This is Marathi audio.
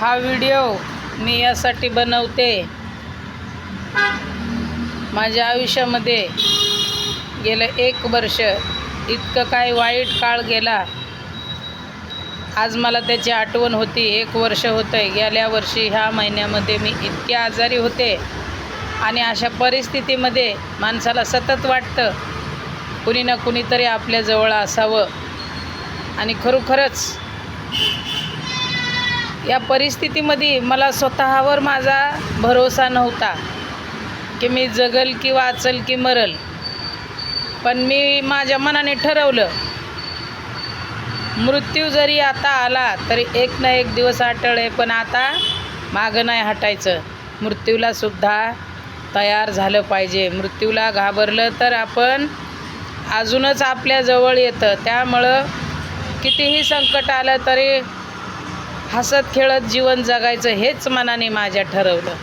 हा व्हिडिओ मी यासाठी बनवते. माझ्या आयुष्यामध्ये गेलं एक वर्ष इतकं काय वाईट काळ गेला. आज मला त्याची आठवण होती एक वर्ष होतं आहे गेल्या वर्षी ह्या महिन्यामध्ये मी इतके आजारी होते आणि अशा परिस्थितीमध्ये माणसाला सतत वाटतं कुणी ना कुणीतरी आपल्याजवळ असावं. आणि खरोखरच या परिस्थितीमध्ये मला स्वतःवर माझा भरोसा नव्हता की मी जगल की वाचल की मरल. पण मी माझ्या मनाने ठरवलं मृत्यू जरी आता आला तरी एक ना एक दिवस अटळ पण आता मागं नाही हटायचं. मृत्यूला सुद्धा तयार झालं पाहिजे. मृत्यूला घाबरलं तर आपण अजूनच आपल्याजवळ येतं. त्यामुळं कितीही संकट आलं तरी हसत खेळत जीवन जगायचं हेच मनाने माझ्या ठरवलं.